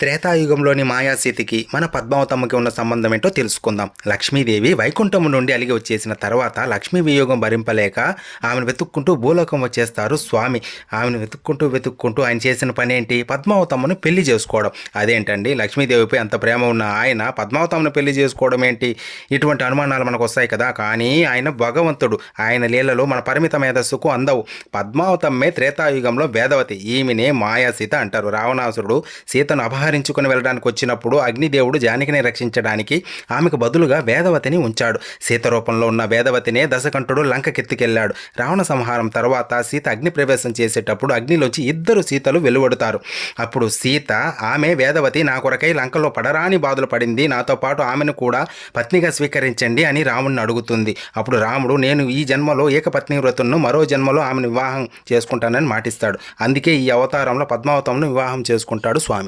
త్రేతాయుగంలోని మాయాసీతికి మన పద్మావతమ్మకి ఉన్న సంబంధం ఏంటో తెలుసుకుందాం. లక్ష్మీదేవి వైకుంఠము నుండి అలిగి వచ్చేసిన తర్వాత లక్ష్మీ వియోగం భరింపలేక ఆమెను వెతుక్కుంటూ భూలోకం వచ్చేస్తారు స్వామి. ఆమెను వెతుక్కుంటూ వెతుక్కుంటూ ఆయన చేసిన పని ఏంటి పద్మావతమ్మను పెళ్ళి చేసుకోవడం. అదేంటండి? లక్ష్మీదేవిపై అంత ప్రేమ ఉన్న ఆయన పద్మావతమ్మను పెళ్ళి చేసుకోవడం ఏంటి? ఇటువంటి అనుమానాలు మనకు వస్తాయి కదా. కానీ ఆయన భగవంతుడు. ఆయన లీలలో మన పరిమిత మేధస్సుకు అందవు. పద్మావతమ్మే త్రేతాయుగంలో వేదవతి. ఈమెనే మాయాసీత అంటారు. రావణాసురుడు సీతను అపహరించుకుని వెళ్ళడానికి వచ్చినప్పుడు అగ్నిదేవుడు జానకిని రక్షించడానికి ఆమెకు బదులుగా వేదవతిని ఉంచాడు. సీత రూపంలో ఉన్న వేదవతినే దశకంఠుడు లంకకెత్తికెళ్ళాడు రావణ సంహారం తర్వాత సీత అగ్ని ప్రవేశం చేసేటప్పుడు అగ్నిలోంచి ఇద్దరు సీతలు వెలువడుతారు. అప్పుడు సీత ఆమె వేదవతి నా కొరకై లంకలో పడరాని బాధలు పడింది. నాతో పాటు ఆమెను కూడా పత్నిగా స్వీకరించండి అని రాముడిని అడుగుతుంది. అప్పుడు రాముడు నేను ఈ జన్మలో ఏకపత్ని వ్రతులను మరో జన్మలో ఆమెను వివాహం చేసుకుంటానని మాటిస్తాడు. అందుకే ఈ అవతారంలో పద్మావతంను వివాహం చేసుకుంటాడు స్వామి.